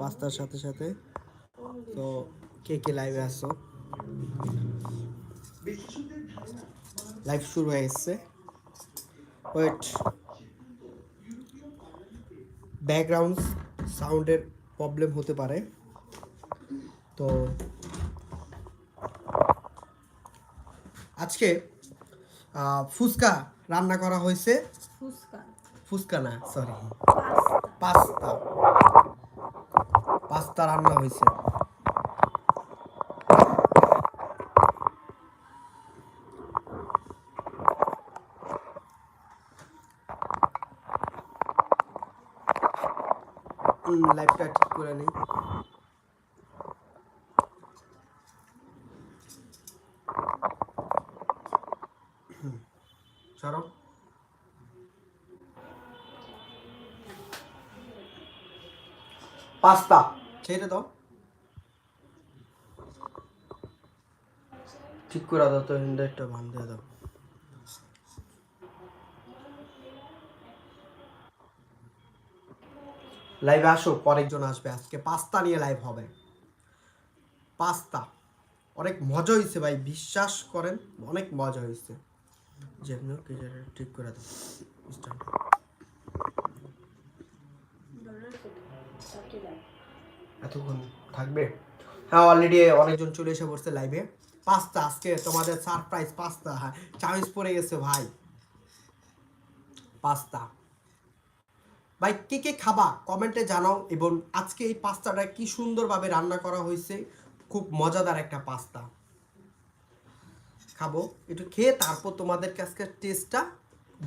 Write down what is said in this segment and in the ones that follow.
পাস্তার সাথে সাথে। তো কে কে লাইভে আসছো লাইভ শুরু হয়ে গেছে। ওয়েট ব্যাকগ্রাউন্ড সাউন্ডের প্রবলেম হতে পারে। তো আজকে ফুচকা রান্না করা হয়েছে। ফুচকা। ফুচকা না সরি পাস্তা। পাস্তা রান্না হয়েছে। লাইফটা ঠিক করে নেই। সরব। পাস্তা ছেড়ে দাও। ঠিক করে দাও তো একটা বান দিয়ে দাও। লাইভে আসো কয়েকজন আসবে। আজকে পাস্তা নিয়ে লাইভ হবে। পাস্তা। অনেক মজা হয়েছে ভাই বিশ্বাস করেন অনেক মজা হয়েছে যেমন ঠিক করে দাও। স্টার্ট এতক্ষণ থাকবে। হ্যাঁ অলরেডি অনেকজন চলে এসে পড়ছে লাইভে পাস্তা আজকে, তোমাদের সারপ্রাইজ পাস্তা হ্যাঁ চামিজ পড়ে গেছে ভাই। পাস্তা ভাই, কে কে খাবা? কমেন্টে জানাও এবং আজকে এই পাস্তাটা কি সুন্দরভাবে রান্না করা হয়েছে? খুব মজাদার একটা পাস্তা খাব। একটু খেয়ে তারপর তোমাদের কাছে টেস্টটা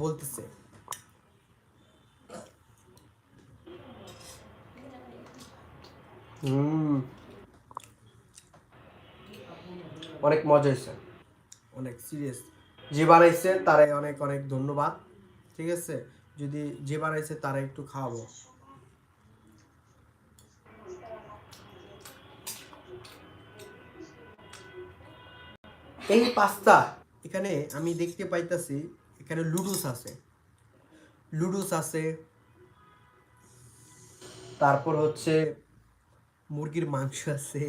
বলতেছে। অনেক মজা হয়েছে। অনেক সিরিয়াস যে বানাইছে তারে অনেক অনেক ধন্যবাদ। ঠিক আছে? যদি যে বানাইছে তারা একটু খাওয়াবো। এই পাস্তা এখানে আমি দেখতে পাইতাছি এখানে লুডুস আছে। লুডুস আছে। তারপর হচ্ছে মুরগির মাংস আছে,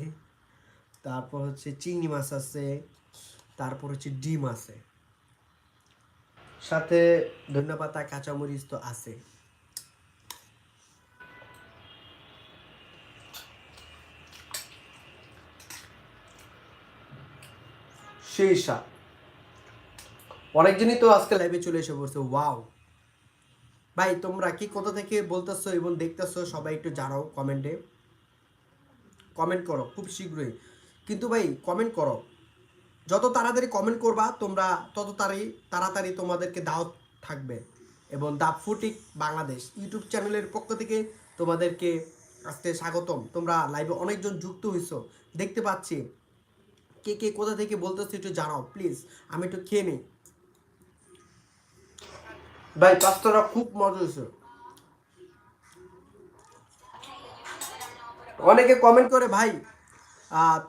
তারপর হচ্ছে চিংড়ি মাছ আছে, তারপর হচ্ছে ডিম আছে। সাথে ধন্যপাতা, কাঁচামরিচ তো আছে। অনেকজনই তো আজকে লাইভে চলে এসে পড়ছে ওয়াও ভাই, তোমরা কি কোথা থেকে বলতেছো এবং দেখতেছো সবাই একটু জানাও কমেন্টে কমেন্ট করো, খুব শীঘ্রই। কিন্তু ভাই কমেন্ট করো। যত তাড়াতাড়ি কমেন্ট করবা, তোমরা তত তাড়াতাড়ি তাড়াতাড়ি তোমাদেরকে দাওয়াত থাকবে। এবং দা ফুটিক বাংলাদেশ ইউটিউব চ্যানেলের পক্ষ থেকে তোমাদেরকে আজকে স্বাগতম। তোমরা লাইভে অনেকজন যুক্ত হয়েছো দেখতে পাচ্ছি। কে কে কোথা থেকে বলতেছো একটু জানাও প্লিজ আমি একটু খেয়ে নিই। ভাই পাস্তাটা খুব মজা হয়েছে অনেকে কমেন্ট করে, ভাই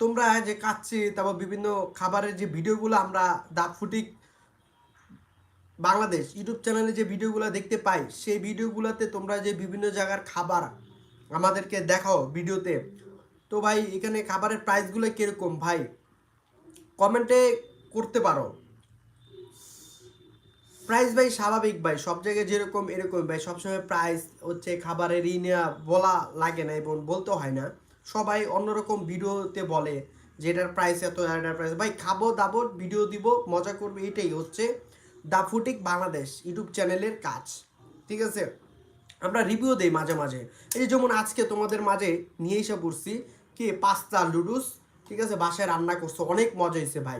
তোমরা যে কাচ্ছি, তারপর বিভিন্ন খাবারের যে ভিডিওগুলো আমরা দাঁত ফুটিক বাংলাদেশ ইউটিউব চ্যানেলে যে ভিডিওগুলো দেখতে পাই, সেই ভিডিওগুলোতে তোমরা যে বিভিন্ন জায়গার খাবার আমাদেরকে দেখাও ভিডিওতে, তো ভাই, এখানে খাবারের প্রাইসগুলো কীরকম? ভাই কমেন্টে করতে পারো। প্রাইস ভাই স্বাভাবিক ভাই, সব জায়গায় যেরকম এরকম ভাই, সবসময় প্রাইস হচ্ছে খাবারের ই নেওয়া বলা লাগে না এবং বলতে হয় না। সবাই অন্যরকম ভিডিওতে বলে যে এটার প্রাইস এত এটার প্রাইস ভাই খাব, দাবো ভিডিও দিব, মজা করবে, এটাই হচ্ছে দা ফুটিক বাংলাদেশ ইউটিউব চ্যানেলের কাজ। ঠিক আছে? আমরা রিভিউ দেই মাঝে মাঝে। এই যেমন আজকে তোমাদের মাঝে নিয়ে এসে পড়ছি কি পাস্তা লুডুস ঠিক আছে? বাসায় রান্না করছ, অনেক মজা হয়েছে ভাই।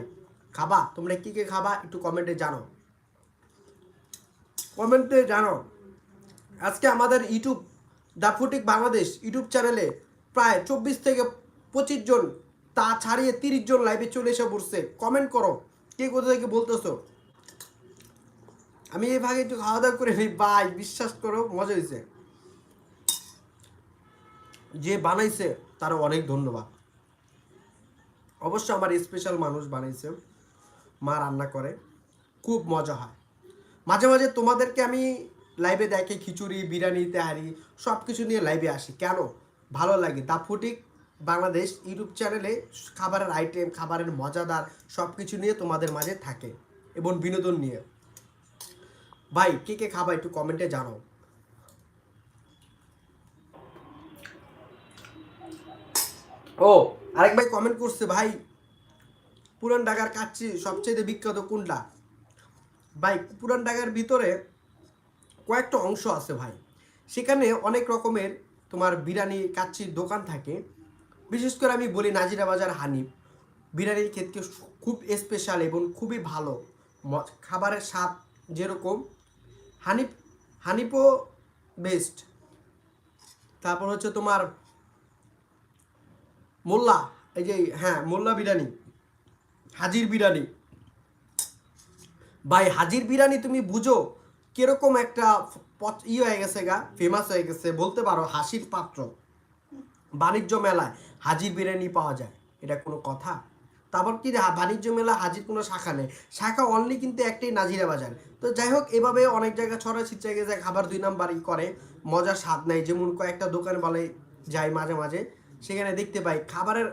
খাবা? তোমরা কি কি খাবা? একটু কমেন্টে জানাও। কমেন্টে জানো। আজকে আমাদের ইউটিউব, দ্য ফুটিক বাংলাদেশ ইউটিউব চ্যানেলে প্রায় চব্বিশ থেকে পঁচিশ জন, তা ছাড়িয়ে তিরিশ জন লাইভে চলে এসে পড়ছে কমেন্ট করো, কে কোথা থেকে বলতেছো? আমি এই ভাগে একটু খাওয়া দাওয়া করে নিই, ভাই, বিশ্বাস করো, মজা হয়েছে। যে বানাইছে তারও অনেক ধন্যবাদ। অবশ্য আমার স্পেশাল মানুষ বানাইছে, মা রান্না করে, খুব মজা হয়। মাঝে মাঝে তোমাদেরকে আমি লাইভে দেখে খিচুড়ি, বিরিয়ানি, তেহারি সব কিছু নিয়ে লাইভে আসি। কেন? ভালো লাগে। দা ফুটিক বাংলাদেশ ইউটিউব চ্যানেলে খাবারের আইটেম খাবারের মজাদার সব কিছু নিয়ে তোমাদের মাঝে থাকে এবং বিনোদন নিয়ে। ভাই, কে কে খাবা একটু কমেন্টে জানাও। ও, আরেক ভাই কমেন্ট করছে, ভাই, পুরান ঢাকার কাচ্চি সবচেয়ে বিখ্যাত কোনটা? ভাই, পুরান ঢাকার ভিতরে কয়েকটা অংশ আছে ভাই। সেখানে অনেক রকমের তোমার বিরিয়ানি কাচ্চির দোকান থাকে। বিশেষ করে আমি বলি নাজিরা বাজার হানিফ। বিরিয়ানির ক্ষেত্রে খুব স্পেশাল এবং খুবই ভালো খাবারের স্বাদ যেরকম। হানিফ, হানিফও বেস্ট তারপর হচ্ছে তোমার মোল্লা, এই যে হ্যাঁ মোল্লা বিরিয়ানি, হাজির বিরিয়ানি। ভাই, হাজির বিরিয়ানি তুমি বুঝো কীরকম একটা ই হয়ে গেছে গা ফেমাস হয়ে গেছে, বলতে পারো হাসির পাত্র। বাণিজ্য মেলায় হাজির বিরিয়ানি পাওয়া যায়, এটা কোনো কথা? তারপর কি বাণিজ্য মেলা হাজির কোনো শাখা নেই। শাখা অনলি কিন্তু একটাই নাজিরা বাজার। তো যাই হোক, এভাবে অনেক জায়গায় ছড়া ছিটে গেছে, খাবার দুই নাম্বার ই করে, মজার স্বাদ নেই। যেমন কয়েকটা দোকান বলে যাই মাঝে মাঝে, সেখানে দেখতে পাই, খাবারের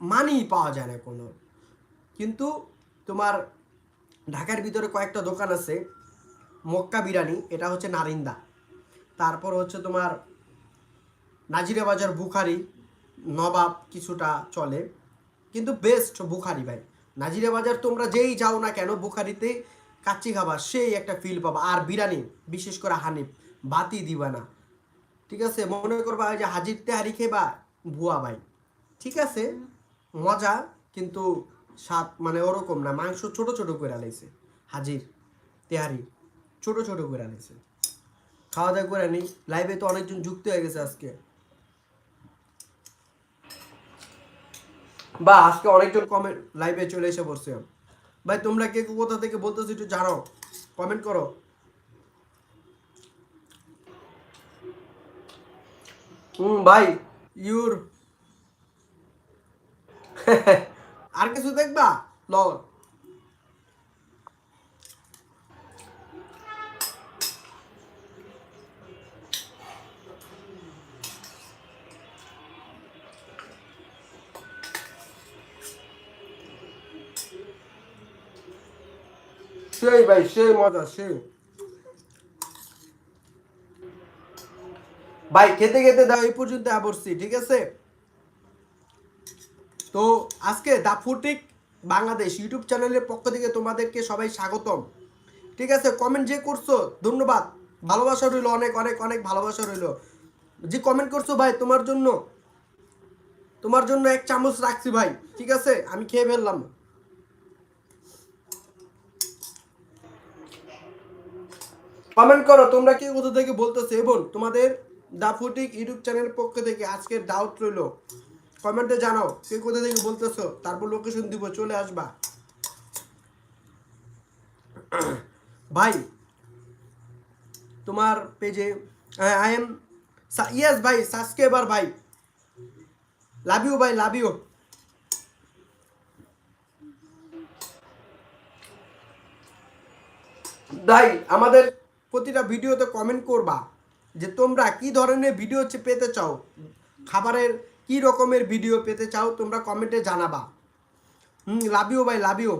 মানই পাওয়া যায় না কোনো। কিন্তু তোমার ঢাকার ভিতরে কয়েকটা দোকান আছে, মক্কা বিরিয়ানি, এটা হচ্ছে নারিন্দা। তারপর হচ্ছে তোমার নাজিরা বাজার, বুখারি, নবাব কিছুটা চলে। কিন্তু বেস্ট বুখারি ভাই, নাজিরা বাজার তোমরা যেই যাও না কেন, বুখারিতে কাচ্চি খাবার সেই একটা ফিল পাবা। আর বিরিয়ানি, বিশেষ করে হানিফ, বাতি দিবা না ঠিক আছে? মনে করবা যে হাজির তেহারি খেবা, ভুয়া ভাই। ঠিক আছে? মজা, কিন্তু স্বাদ মানে ওরকম না, মাংস ছোট ছোট করে আলাইছে হাজির, তেহারি, ছোট ছোট করে আলাইছে খাওয়া দাওয়া করে নি লাইভে তো অনেকজন যুক্ত হয়ে গেছে আজকে। বা, আজকে অনেকজন কমেন্ট লাইভে চলে এসে পড়ছে। ভাই, তোমরা কে কোথা থেকে বলতেছো একটু জানাও কমেন্ট করো। হুম ভাই, ইউর আর কিছু দেখবা? ল সেই ভাই সেই ভাই, খেতে খেতে দাও এই পর্যন্ত আবরছি, ঠিক আছে? তো আজকে দা ফুটিক বাংলাদেশ ইউটিউব চ্যানেলের পক্ষ থেকে তোমাদেরকে সবাই স্বাগতম। ঠিক আছে কমেন্ট যে করছ, ধন্যবাদ। ভালোবাসা রইল, অনেক অনেক অনেক ভালোবাসা রইল। যে কমেন্ট করছ ভাই, তোমার জন্য তোমার জন্য এক চামচ রাখছি ভাই, ঠিক আছে? আমি খেয়ে ফেললাম। কমেন্ট করো, তোমরা কি কোথা থেকে বলতেছো? এবং তোমাদের দা ফুটিক ইউটিউব চ্যানেলের পক্ষ থেকে আজকের ডাউট রইল। কমেন্টে জানাও, কে কোথা থেকে বলতেছো? তারপর লোকেশন দিব, চলে আসবা। ভাই, তোমার পেজে আই এম ইয়েস ভাই সাবস্ক্রাইবার ভাই। লাভ ইউ ভাই লাভ ইউ ভাই, আমাদের প্রতিটা ভিডিওতে কমেন্ট করবা যে তোমরা কি ধরনের ভিডিও পেতে চাও? খাবারের কি রকমের ভিডিও পেতে চাও তোমরা কমেন্টে জানাবা। হুম লাভ ইউ ভাই লাভ ইউ